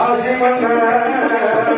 ஆசி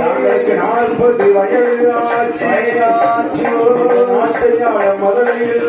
தாங்களுக்கு நாற்பது வயது நாட்டையாள மதுரையில்.